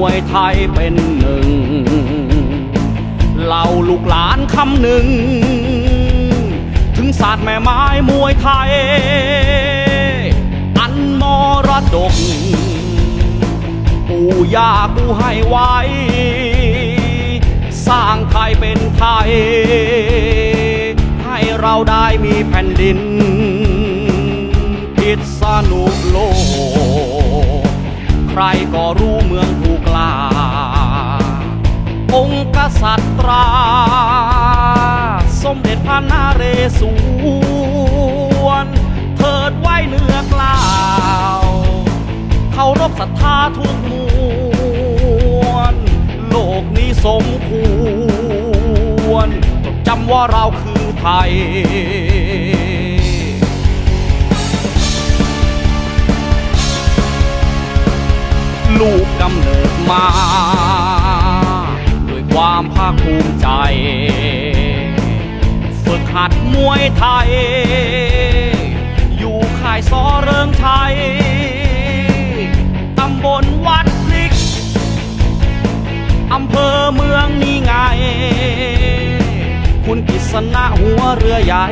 วยไทยเป็นหนึ่งเหล่าลูกหลานคำหนึ่ง ถึงศาสตร์แม่ไม้มวยไทย อันมรดก ปู่ย่ากูให้ไว้ สร้างไทยเป็นไทย ให้เราได้มีแผ่นดิน พิษณุโลก ใครก็รู้ องค์กษัตรา สมเด็จพระนาเรศวร เถิดไว้เนื้อกล่าวเคารพศรัทธาทุกมวล โลกนี้สมควรจดจำว่าเราคือไทยลูกกำเนิดมา ความภาคภูมิใจ ฝึกหัดมวยไทย อยู่ค่ายซอเริงชัยตำบลวัดพริก อำเภอเมืองนี่ไง คุณกิษณะหัวเรือใหญ่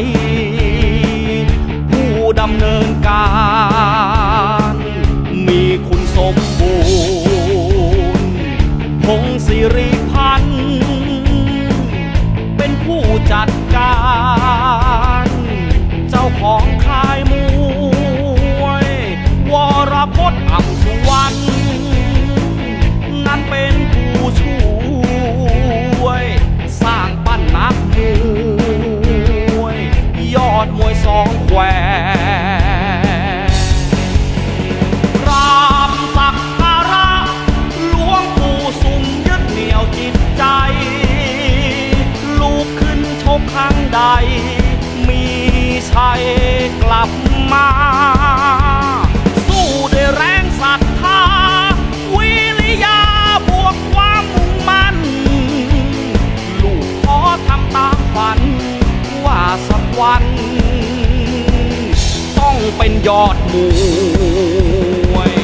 ผู้ดำเนินการ มีคุณสมบูรณ์พงศิริ กลับมา สู้ด้วยแรงศรัทธา วิริยาบวกความมุ่งมั่น ลูกขอทำตามฝัน ว่าสักวัน ต้องเป็นยอดมวย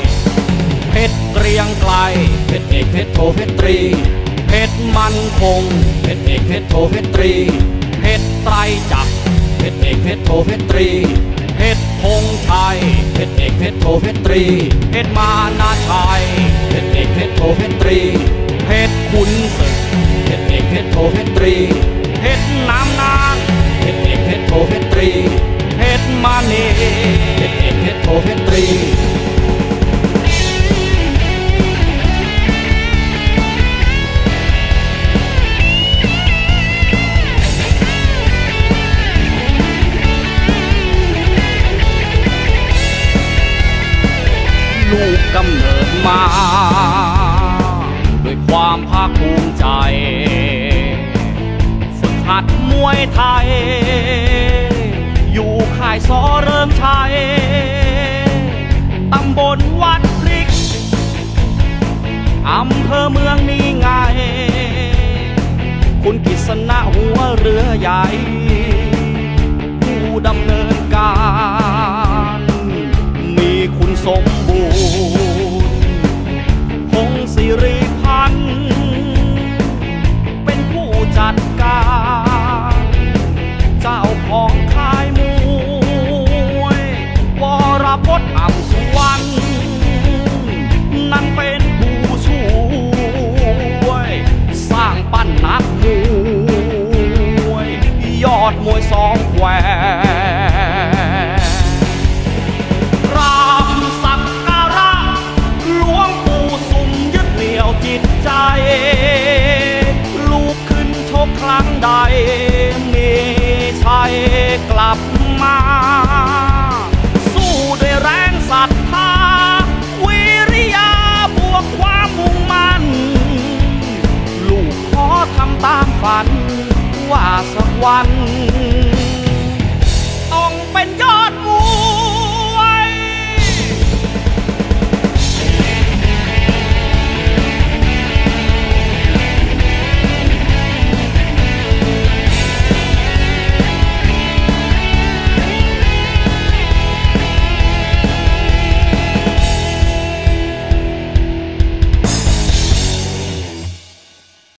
เพชรเกรียงไกลเพชรเอกเพชรโทเพชรตรีเพชรมันคงเพชรเอกเพชรโทเพชรตรีเพชรไตรจักร เพชรเอกเพชรโทเพชรตรีเพชรพงชัยเพชรเอกเพชรโทเพชรตรีเพชรมานาชัยเพชรเอกเพชรโทเพชรตรีเพชรขุนศึกเพชรเอกเพชรโทเพชรตรี กำเนิดมา ด้วยความภาคภูมิใจ ฝึกหัดมวยไทย อยู่ค่ายซอเริงชัยตำบลวัดพริก อำเภอเมืองนี่ไง คุณกิษณะหัวเรือใหญ่ ผู้ดำเนินการ มีคุณสมบ ตามฝันว่าสักวัน